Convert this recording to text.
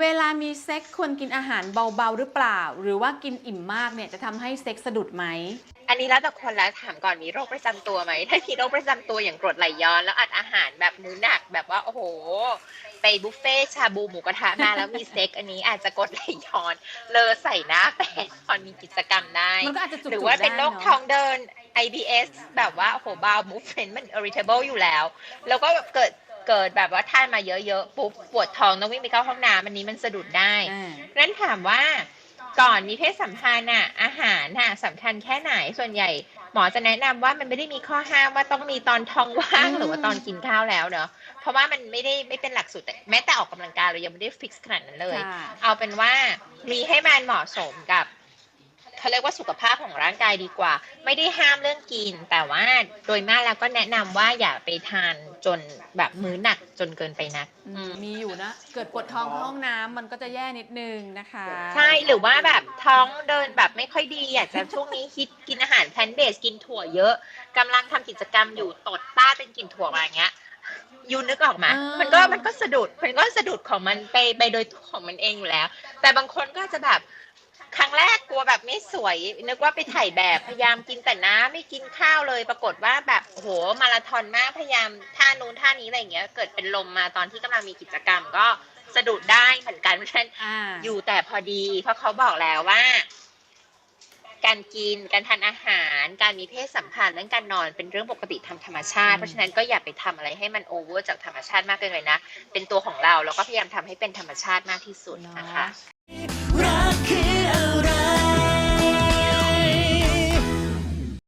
เวลามีเซ็กควรกินอาหารเบาๆหรือเปล่า หรือว่ากินอิ่มมากเนี่ยจะทำให้เซ็กสะดุดไหม อันนี้แล้วแต่คนแล้วถามก่อนมีโรคประจำตัวไหม ถ้ามีโรคประจำตัวอย่างกรดไหลย้อน แล้วอัดอาหารแบบมื้อหนักแบบว่า โอ้โห ไปบุฟเฟ่ชาบูหมูกระทะมาแล้วมีเซ็กอันนี้อาจจะกรดไหลย้อน เลอใส่หน้าแปดตอนมีกิจกรรมได้ มันก็อาจจะจุกๆหรือว่าเป็นโรคได้เนอะท้องเดิน IBS แบบว่าโอ้โหบาวมูฟเฟนมัน irritable อยู่แล้ว แล้วก็แบบเกิด เกิดแบบว่าท่านมาเยอะๆปุ๊บปวดท้องต้องวิ่งไปเข้าห้องน้ำอันนี้มันสะดุดได้อ่านั้นถามว่าก่อนมีเพศสัมพันธ์น่ะอาหารน่ะสำคัญแค่ไหนส่วนใหญ่หมอจะแนะนำว่ามันไม่ได้มีข้อห้ามว่าต้องมีตอนท้องว่างอืมหรือว่าตอนกินข้าวแล้วเนาะเพราะว่ามันไม่ได้ไม่เป็นหลักสูตรแต่แม้แต่ออกกำลังกายเรายังไม่ได้ฟิกขนาดนั้นเลยค่ะเอาเป็นว่ามีให้มันเหมาะสมกับ เขาเรียกว่าสุขภาพของร่างกายดีกว่า ไม่ได้ห้ามเรื่องกิน แต่ว่าโดยมากแล้วก็แนะนำว่าอย่าไปทานจนแบบมื้อหนักจนเกินไปนักอืมมีอยู่นะ เกิดปวดท้องเข้าห้องน้ำมันก็จะแย่นิดนึงนะคะ ใช่หรือว่าแบบท้องเดินแบบไม่ค่อยดีอยากจะช่วงนี้คิดกินอาหารแพลนเบสกินถั่วเยอะกำลังทำกิจกรรมอยู่ตดต้าเป็นกลิ่นถั่วมาอย่างเงี้ยยูนึกออกไหมอ่ามัมันก็มันก็สะดุด มันก็สะดุดของมันไปไปโดยตัวของมันเองอยู่แล้ว แต่บางคนก็จะแบบครั้ง แรกกลัวแบบไม่สวย นึกว่าไปถ่ายแบบพยายามกินแต่น้ำไม่กินข้าวเลย ปรากฏว่าแบบโอ้โหมาราธอนมากพยายามท่านู้นท่านี้อะไรอย่างเงี้ย เกิดเป็นลมมาตอนที่กำลังมีกิจกรรมก็สะดุดได้เหมือนกันเพราะฉะนั้นอ่าอยู่แต่พอดี เพราะเขาบอกแล้วว่า การกินการทานอาหาร การมีเพศสัมพันธ์เรื่องการนอนเป็นเรื่องปกติทางธรรมชาติอืมเพราะฉะนั้นก็อย่าไปทำอะไรให้มันโอเวอร์จากธรรมชาติมากเกินไปนะ เป็นตัวของเราแล้วก็พยายามทำให้เป็นธรรมชาติมากที่สุดนะคะเนาะ